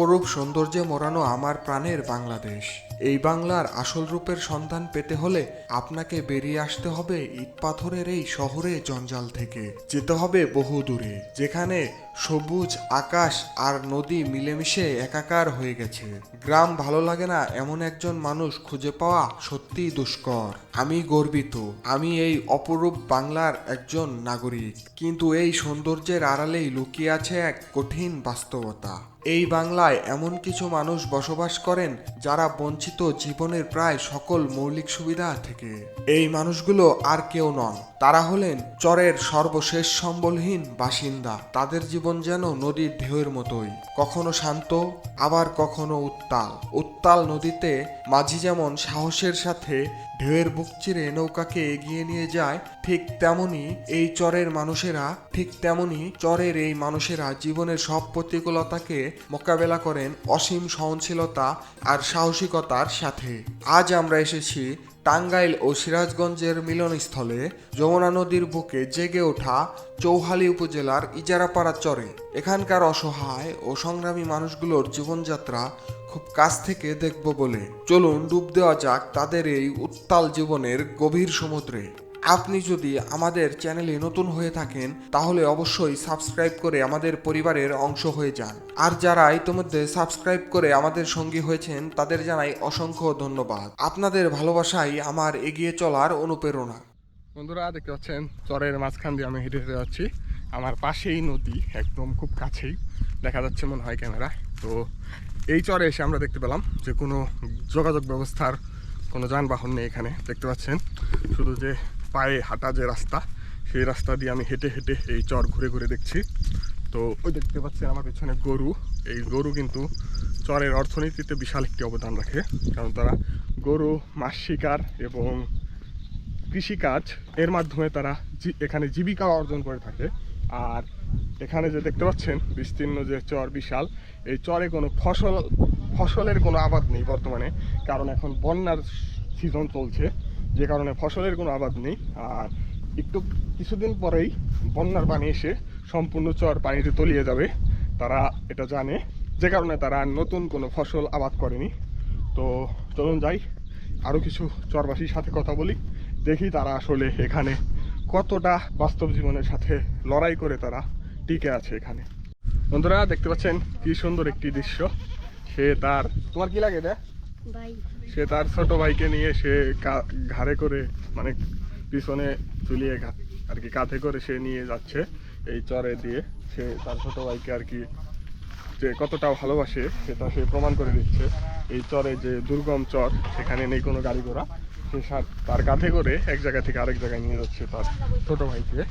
অপরূপ সৌন্দর্যে মোড়ানো আমার প্রাণের বাংলাদেশ। এই বাংলার আসল রূপের সন্ধান পেতে হলে আপনাকে বেরিয়ে আসতে হবে ইট পাথরের এই শহরে জঞ্জাল থেকে। যেতে হবে বহু দূরে, যেখানে সবুজ, আকাশ আর নদী মিলেমিশে একাকার হয়ে গেছে। গ্রাম ভালো লাগে না এমন একজন মানুষ খুঁজে পাওয়া সত্যিই দুষ্কর। আমি গর্বিত, আমি এই অপরূপ বাংলার একজন নাগরিক। কিন্তু এই সৌন্দর্যের আড়ালেই লুকিয়ে আছে এক কঠিন বাস্তবতা। এই বাংলায় এমন কিছু মানুষ বসবাস করেন যারা বঞ্চিত জীবনের প্রায় সকল মৌলিক সুবিধা থেকে। এই মানুষগুলো আর কেউ নন। তারা হলেন চরের সর্বশেষ সম্বলহীন বাসিন্দা। তাদের জীবন যেন নদীর ঢেউয়ের মতোই। কখনো শান্ত, আবার কখনো উত্তাল। উত্তাল নদীতে মাঝি যেমন সাহসের সাথে ঢেউয়ের বুক চিরে নৌকাকে এগিয়ে নিয়ে যায়, ঠিক তেমনি এই চরের মানুষেরা, ঠিক তেমনি চরের এই মানুষেরা জীবনের সব প্রতিকূলতাকে মোকাবেলা করেন অসীম সহনশীলতা আর সাহসিকতার সাথে। আজ আমরা এসেছি টাঙ্গাইল ও সিরাজগঞ্জের মিলনস্থলে যমুনা নদীর বুকে জেগে ওঠা চৌহালি উপজেলার ইজারাপাড়া চরে। এখানকার অসহায় ও সংগ্রামী মানুষগুলোর জীবনযাত্রা খুব কাছ থেকে দেখব বলে। চলুন ডুব দেওয়া যাক তাদের এই উত্তাল জীবনের গভীর সমুদ্রে। আপনি যদি আমাদের চ্যানেলে নতুন হয়ে থাকেন, তাহলে অবশ্যই সাবস্ক্রাইব করে আমাদের পরিবারের অংশ হয়ে যান। আর যারা ইতিমধ্যে সাবস্ক্রাইব করে আমাদের সঙ্গী হয়েছেন, তাদের জানাই অসংখ্য ধন্যবাদ। আপনাদের ভালোবাসাই আমার এগিয়ে চলার অনুপ্রেরণা। বন্ধুরা, দেখতে পাচ্ছেন, চরের মাঝখান দিয়ে আমি হেঁটে হেঁটে যাচ্ছি। আমার পাশেই নদী, একদম খুব কাছেই। দেখা যাচ্ছে মনে হয় ক্যামেরা। তো এই চরে এসে আমরা দেখতে পেলাম যে কোনো যোগাযোগ ব্যবস্থার কোনো যানবাহন নেই এখানে। দেখতে পাচ্ছেন, শুধু যে পায়ে হাঁটা যে রাস্তা, সেই রাস্তা দিয়ে আমি হেঁটে হেঁটে এই চর ঘুরে ঘুরে দেখছি। তো ওই দেখতে পাচ্ছেন আমার পেছনে গরু। এই গরু কিন্তু চরের অর্থনীতিতে বিশাল একটি অবদান রাখে, কারণ তারা গরু, মাছ শিকার এবং কৃষিকাজ এর মাধ্যমে তারা এখানে জীবিকা অর্জন করে থাকে। আর এখানে যে দেখতে পাচ্ছেন, বিস্তীর্ণ যে চর বিশাল, এই চরে কোনো ফসল, ফসলের কোনো আবাদ নেই বর্তমানে, কারণ এখন বন্যার সিজন চলছে। যে কারণে ফসলের কোনো আবাদ নেই। আর একটু কিছুদিন পরেই বন্যার পানি এসে সম্পূর্ণ চর পানিতে তলিয়ে যাবে। তারা এটা জানে। যে কারণে তারা নতুন কোনো ফসল আবাদ করেনি। তো চলুন যাই। আরও কিছু চরবাসীর সাথে কথা বলি। দেখি তারা আসলে এখানে কতটা বাস্তব জীবনের সাথে লড়াই করে তারা টিকে আছে এখানে। বন্ধুরা, দেখতে পাচ্ছেন কি সুন্দর একটি দৃশ্য। সে তার তোমার কি লাগে ভাই সে তার ছোট ভাইকে নিয়ে সে ঘাড়ে করে মানে পিছনে ঝুলিয়ে ঘা- আর কি কাঁধে করে সে নিয়ে যাচ্ছে এই চরে দিয়ে। সে তার ছোট ভাইকে আর কি যে কতটা ভালোবাসে সেটা সে প্রমাণ করে দিচ্ছে। এই চরে যে দুর্গম চর, সেখানে নেই কোনো গাড়ি ঘোড়া। সে তার কাঁধে করে এক জায়গা থেকে আরেক জায়গায় নিয়ে যাচ্ছে তার ছোট ভাইকে।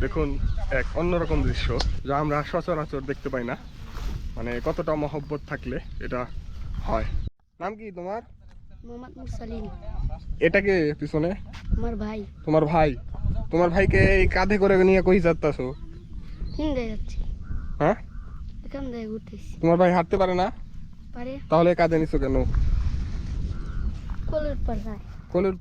দেখুন, এক অন্যরকম দৃশ্য যা আমরা সচরাচর দেখতে পাই না। মানে কতটা মহব্বত থাকলে এটা হয়। নাম কি তোমার? মোহাম্মদ মুরসালিন। এটাকে পিছনে? আমার ভাই। তোমার ভাই। তোমার ভাইকে এই কাঁধে করে নিয়ে কই যাচ্তাছো? হিন্দে যাচ্ছে। হ্যাঁ? এখান থেকে ঘুরতেছি? তোমার ভাই হাঁটতে পারে না? পারে। তাহলে কাঁধে নিছো কেন? কলের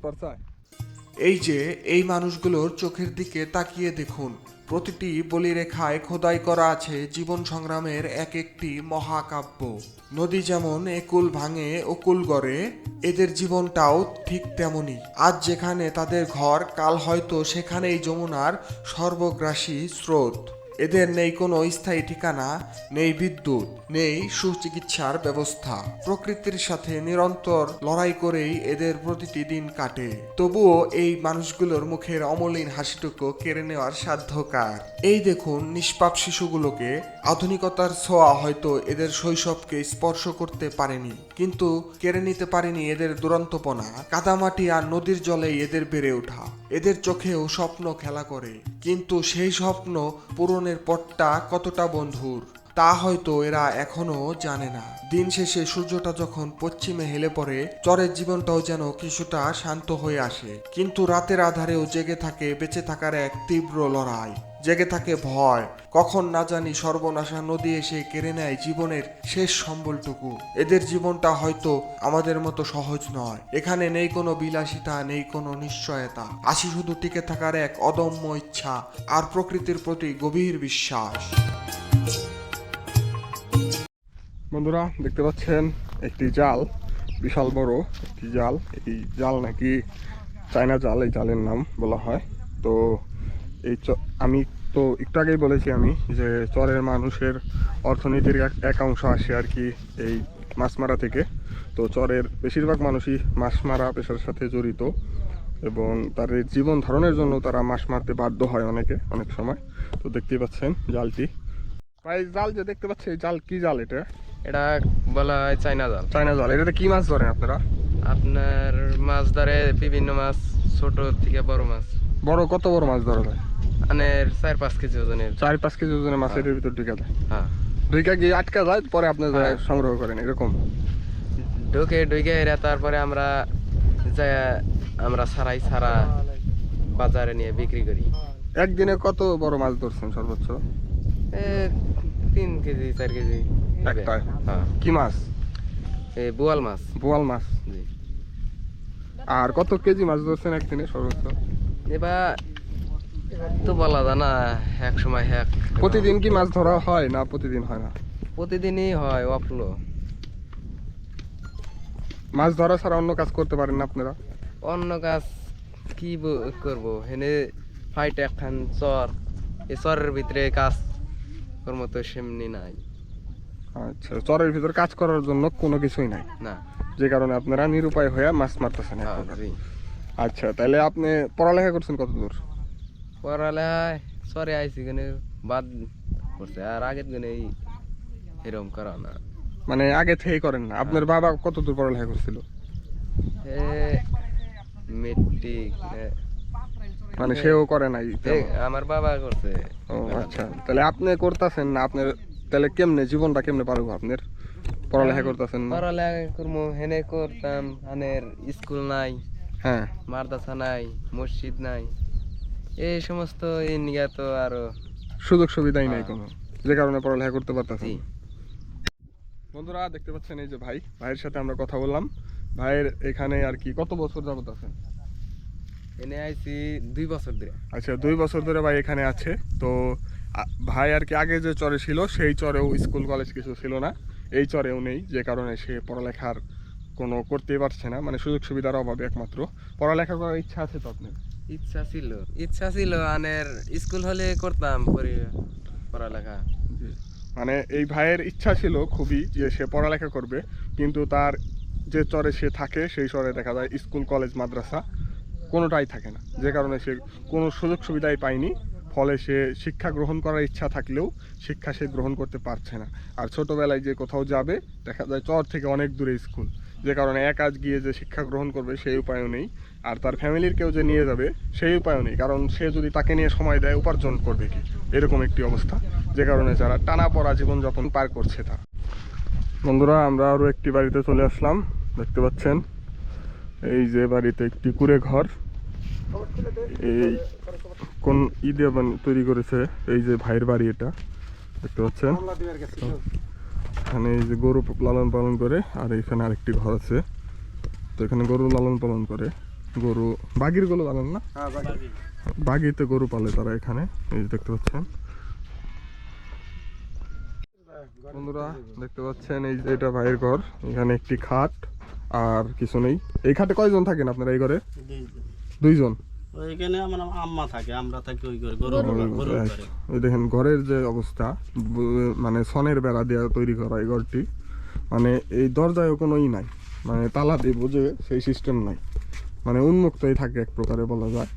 এই যে এই মানুষগুলোর চোখের দিকে তাকিয়ে দেখুন প্রতিটি বলিরেখায় খোদাই করা আছে জীবন সংগ্রামের এক একটি মহাকাব্য। নদী যেমন একুল ভাঙে অকুল গড়ে, এদের জীবনটাও ঠিক তেমনি আজ যেখানে তাদের ঘর, কাল হয়তো সেখানেই যমুনার সর্বগ্রাসী স্রোত। এদের নেই কোনো স্থায়ী ঠিকানা, নেই বিদ্যুৎ, নেই সুচিকিৎসার ব্যবস্থা। প্রকৃতির সাথে নিরন্তর লড়াই করেই এদের প্রতিটি দিন কাটে। তবুও এই মানুষগুলোর মুখের অমলিন হাসিটুকু কেড়ে নেওয়ার সাধ্য কার? এই দেখুন নিষ্পাপ শিশুগুলোকে, আধুনিকতার ছোঁয়া হয়তো এদের শৈশবকে স্পর্শ করতে পারেনি, কিন্তু কেড়ে নিতে পারেনি এদের দুরন্তপনা। কাদামাটি আর নদীর জলেই এদের বেড়ে ওঠা। এদের চোখেও স্বপ্ন খেলা করে। কিন্তু সেই স্বপ্ন পূরণের পথটা কতটা বন্ধুর, তা হয়তো এরা এখনও জানে না। দিন শেষে সূর্যটা যখন পশ্চিমে হেলে পড়ে, চরের জীবনটাও যেন কিছুটা শান্ত হয়ে আসে। কিন্তু রাতের আধারেও জেগে থাকে, বেঁচে থাকার এক তীব্র লড়াই। জেগে থাকে ভয়। কখন না জানি সর্বনাশা নদী এসে কেড়ে নেয় জীবনের শেষ সম্বলটুকু। এদের জীবনটা হয়তো আমাদের মতো সহজ নয়। এখানে নেই কোনো বিলাসিতা, নেই কোনো নিশ্চয়তা। আসি শুধু টিকে থাকার এক অদম্য ইচ্ছা আর প্রকৃতির প্রতি গভীর বিশ্বাস। বন্ধুরা, দেখতে পাচ্ছেন? একটি জাল, বিশাল বড় একটি জাল। এই জাল নাকি চায়না জাল, এই জালের নাম বলা হয়। তো এই চ- আমি তো একটু আগেই বলেছি আমি যে চরের মানুষের অর্থনীতির এক- অংশ আসে আর কি এই মাছ মারা থেকে। তো চরের বেশিরভাগ মানুষই মাছ মারা পেশার সাথে জড়িত এবং তাদের জীবন ধারণের জন্য তারা মাছ মারতে বাধ্য হয় অনেকে অনেক সময়। তো দেখতেই পাচ্ছেন জালটি। ভাই জাল যে দেখতে পাচ্ছি এই জাল কি জাল এটা? এটা বলা হয় চাইনা জাল। চায়না জাল। এটাতে কি মাছ ধরেন আপনারা? আপনার মাছ ধরে বিভিন্ন মাছ ছোট থেকে বড় মাছ। বড় কত বড় মাছ ধরা যায়? আনের চার পাঁচ কেজি ওজনের। চার পাঁচ কেজি ওজনের মাছ এটার ভিতর ঢুকে যায় হ্যাঁ। ঢুকে গিয়ে আটকা যায় পরে আপনি যায় হ্যাঁ। সংগ্রহ করেন এরকম। ঢুকে ঢুকে এরা তারপরে আমরা যাই আমরা সারাই সারা বাজারে নিয়ে বিক্রি করি। একদিনে কত বড় মাছ ধরছেন সর্বোচ্চ? তিন কেজি চার কেজি। হ্যাঁ। কি মাছ? বোয়াল মাছ। বোয়াল মাছ। জি। আর কত কেজি মাছ ধরছেন একদিনে সর্বোচ্চ? এবার তো বলা যায় না এক সময় এক প্রতিদিন কি মাছ ধরা হয় না প্রতিদিন হয় না? প্রতিদিনই হয় অফলো। মাছ ধরা ছাড়া অন্য কাজ করতে পারেন না আপনারা? অন্য কাজ কি করব? হেনে ফাইট একখান চর। এই চরের ভিতরে কাজ কর্ম তো সেমনি নাই। আচ্ছা চরের ভিতর কাজ করার জন্য কোনো কিছুই নাই? না। যে কারণে আপনারা নিরুপায় হয়ে মাছ মারতেছেন হ্যাঁ। আচ্ছা তাহলে আপনি পড়ালেখা করছেন কত দূর পড়ালেখায় চরে আইসি গনে বাদ করছে আর আগের এই এরম করা না। মানে আগে থেকেই করেন না? আপনার বাবা কত দূর পড়ালেখা করছিল? মেট্রিক মানে সেও করে নাই। আমার বাবা করছে। ও আচ্ছা। তাহলে আপনি করতেছেন না? আপনার তাহলে কেমনে জীবনটা কেমনে পারব আপনার? পড়ালেখা করতেছেন না? পড়ালেখা করব হেনে করতাম। আনের স্কুল নাই হ্যাঁ। মাদ্রাসা নাই মসজিদ নাই। এই সমস্ত এই নিয়ে তো আরও সুযোগ সুবিধাই নাই হ্যাঁ। কোনো। যে কারণে পড়ালেখা করতে পারতেছেন জি। বন্ধুরা দেখতে পাচ্ছেন এই যে ভাই। ভাইয়ের সাথে আমরা কথা বললাম। ভাইয়ের এখানে আর কি কত বছর যাবত আছেন? এনে আইছি দুই বছর ধরে। আচ্ছা দুই বছর ধরে ভাই এখানে আছে। তো ভাই আর কি আগে যে চরে ছিল সেই চরেও স্কুল কলেজ কিছু ছিল না। এই চরেও নেই যে কারণে সে পড়ালেখার কোনো করতেই পারছে না। মানে সুযোগ সুবিধার অভাবে একমাত্র। পড়ালেখা করার ইচ্ছা আছে তো আপনার? ইচ্ছা ছিল। ইচ্ছা ছিল, আনের স্কুল হলে করতাম পড়ালেখা। মানে এই ভাইয়ের ইচ্ছা ছিল খুবই যে সে পড়ালেখা করবে, কিন্তু তার যে চরে সে থাকে, সেই চরে দেখা যায় স্কুল, কলেজ, মাদ্রাসা কোনোটাই থাকে না। যে কারণে সে কোনো সুযোগ সুবিধাই পায়নি, ফলে সে শিক্ষা গ্রহণ করার ইচ্ছা থাকলেও শিক্ষা সে গ্রহণ করতে পারছে না। আর ছোটোবেলায় যে কোথাও যাবে, দেখা যায় চর থেকে অনেক দূরে স্কুল। যে কারণে এক আজ গিয়ে যে শিক্ষা গ্রহণ করবে সেই উপায়ও নেই আর তার ফ্যামিলির কেউ যে নিয়ে যাবে সেই উপায়ও নেই কারণ সে যদি তাকে নিয়ে সময় দেয় উপার্জন করবে কি? এরকম একটি অবস্থা যে কারণে যারা টানা পড়া জীবনযাপন পার করছে তারা। বন্ধুরা আমরা আরও একটি বাড়িতে চলে আসলাম দেখতে পাচ্ছেন? এই যে বাড়িতে একটি কুড়ে ঘর। এই কোন ঈদে তৈরি করেছে এই যে ভাইয়ের বাড়ি এটা দেখতে পাচ্ছেন? এখানে এই যে গরু লালন পালন করে আর এখানে আরেকটি ঘর আছে। তো এখানে গরু লালন পালন করে। গরু বাগির গরু লালন না? বাগিতে গরু পালে তারা এখানে। এই যে দেখতে পাচ্ছেন। বন্ধুরা দেখতে পাচ্ছেন এই যে এটা ভাইয়ের ঘর। এখানে একটি খাট আর কিছু নেই। এই খাটে কয়জন থাকেন আপনারা এই ঘরে? দুইজন। ওইখানে আমার আম্মা থাকে আমরা থাকি ওই ঘরে গরু গরু ওই দেখেন ঘরের যে অবস্থা মানে সনের বেড়া দেওয়া তৈরি করা এই ঘরটি মানে এই দরজায় কোনো ই নাই। মানে তালা দিব যে সেই সিস্টেম নাই। মানে উন্মুক্তই থাকে এক প্রকারে বলা যায়।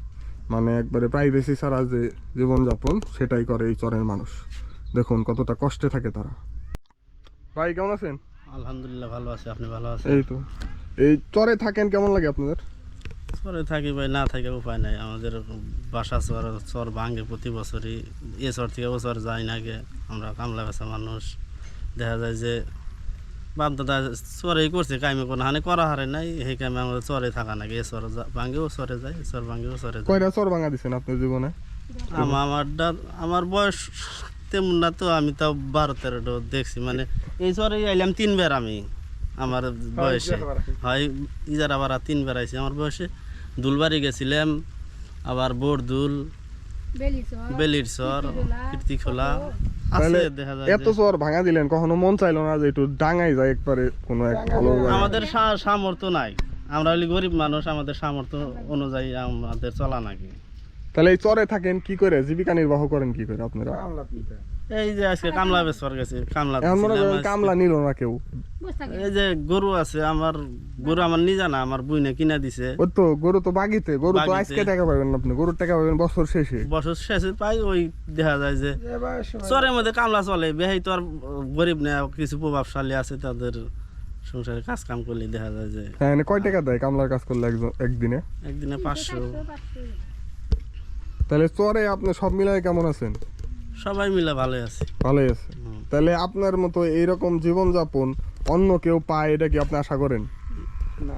মানে একবারে প্রাইভেসি ছাড়া যে জীবনযাপন সেটাই করে এই চরের মানুষ। দেখুন কতটা কষ্টে থাকে তারা। ভাই কেমন আছেন? আলহামদুলিল্লাহ ভালো আছে। আপনি ভালো আছেন? এই তো। এই চরে থাকেন কেমন লাগে আপনাদের? চরে থাকি ভাই না থাকে উপায় নাই। আমাদের বাসা চর চর ভাঙে প্রতি বছরই। এ চর থেকে ও চর যাই না গে আমরা কামলা বেচা মানুষ। দেখা যায় যে বাপ দাদা চরেই করছে কামে কোনো হানি করা হারে নাই। সেই কামে আমাদের চরে থাকা নাকি এ চর ভাঙে ও চরে যায় এ চর ভাঙে ও চরে যায়। কয়টা চর ভাঙা দিচ্ছেন আপনার জীবনে? আমার আমারটা আমার বয়স তেমন না তো আমি তাও বারো তেরোটা দেখছি। মানে এই চরে আইলাম তিনবার আমি। আমার বয়সে। হয় ইজারা বাড়া তিনবার আইছি। আমার বয়সে দুলবাড়ি গেছিলাম আবার বোরদুল বেলির চর কীর্তিখোলা। যায় এত চর ভাঙা দিলেন কখনো মন চাইলো না যে একটু ডাঙাই যায় একবারে কোনো এক আমাদের সামর্থ্য নাই। আমরা হলি গরিব মানুষ আমাদের সামর্থ্য অনুযায়ী আমাদের চলা নাকি। তাহলে এই চরে থাকেন কি করে? জীবিকা নির্বাহ করেন কি করে আপনারা? এই যে আজকে কামলা বেচবার গেছে কামলা এখন দিছিলাম করেন আজকে। কামলা নিল না কেউ। এই যে গরু আছে আমার গরু আমার নিজা না আমার বুইনে কিনা দিছে। ওই তো গরু তো বাগিতে গরু তো আজকে টাকা পাবেন না আপনি গরুর টাকা পাবেন বছর শেষে। বছর শেষে পাই ওই দেখা যায় যে চরের মধ্যে কামলা চলে বেহাই তো আর গরিব না কিছু প্রভাবশালী আছে তাদের সংসারে কাজ কাম করলে দেখা যায় যে হ্যাঁ কয় টাকা দেয় কামলার কাজ করলে একদিনে? একদিনে পাঁচশো। তাহলে চরে আপনি সব মিলাই কেমন আছেন? সবাই মিলে ভালো আছে। ভালোই আছে। তাহলে আপনার মতো এইরকম জীবনযাপন অন্য কেউ পায় এটা কি আপনি আশা করেন?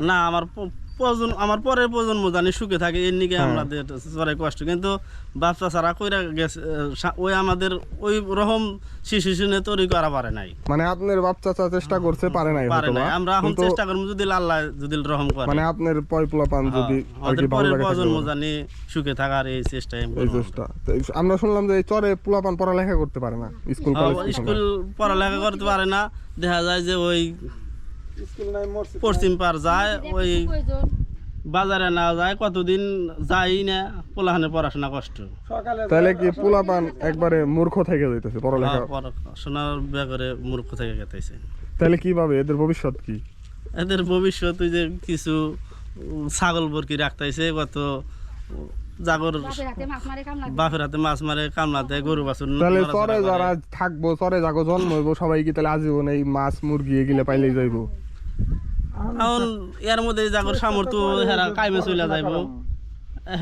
না আমার প্রজন্ম আমার পরের প্রজন্ম জানি সুখে থাকে এর নিকে হ্যাঁ। আমাদের চরে কষ্ট। কিন্তু বাচ্চা ছাড়া কইরা গেছে ওই আমাদের ওই রকম শিশু শুনে তৈরি করা পারে নাই। মানে আপনার বাচ্চা চা চেষ্টা করছে পারে নাই পারে নাই। আমরা এখন চেষ্টা করব যদি আল্লাহ যদি রহম করে। মানে আপনার পয়পলা পান হ্যাঁ, যদি আমাদের পরের প্রজন্ম জানি সুখে থাকার এই চেষ্টায় আমি এই চেষ্টা। আমরা শুনলাম যে এই চরে পোলাপান পড়ালেখা করতে পারে না স্কুল হ্যাঁ। স্কুল পড়ালেখা করতে পারে না। দেখা যায় যে ওই পশ্চিম পার যায় ওই বাজারে না যায় কতদিন যাই না পোলাহানে পড়াশোনা কষ্ট। তাহলে কি পোলাপান একবারে মূর্খ থেকে যাইতেছে পড়ালেখা? হ্যাঁ, পড়াশোনার ব্যাপারে মূর্খ থেকে গেতেছে। তাহলে কীভাবে? এদের ভবিষ্যৎ কি? এদের ভবিষ্যৎ ওই যে কিছু ছাগল বরকি রাখতেছে কত জাগর বাপের হাতে মাছ মারে কামলা দেয়। গরু বাছুর তাহলে চরে যারা থাকব চরে যাগো জন্ম হইবো সবাই কি তাহলে আজীবন এই মাছ মুরগি এগুলো পাইলেই যাইবো? এখন এর মধ্যে জাগর সামর্থ্য হেরা কাইমে চলে যাইব।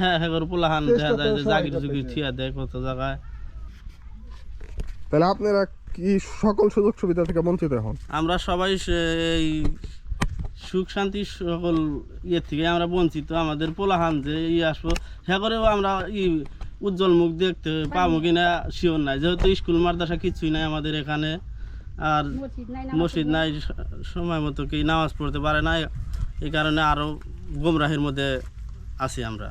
হ্যাঁ। হ্যাঁ পোলাহান দেখা যায় যে জাগির জুগির থিয়া দেয় কত জায়গায় তাহলে আপনারা কি সকল সুযোগ সুবিধা থেকে বঞ্চিত হন? আমরা সবাই এই সুখ শান্তি সকল ইয়ে থেকে আমরা বঞ্চিত। আমাদের পোলাহান যে ই আসব হ্যাঁ করেও আমরা ই উজ্জ্বল মুখ দেখতে পাবো কিনা শিওর নাই। যেহেতু স্কুল মাদ্রাসা কিছুই নাই আমাদের এখানে। আর মসজিদ নাই সময় মতো কি নামাজ পড়তে পারে না এই কারণে আরও গোমরাহির মধ্যে আছি আমরা।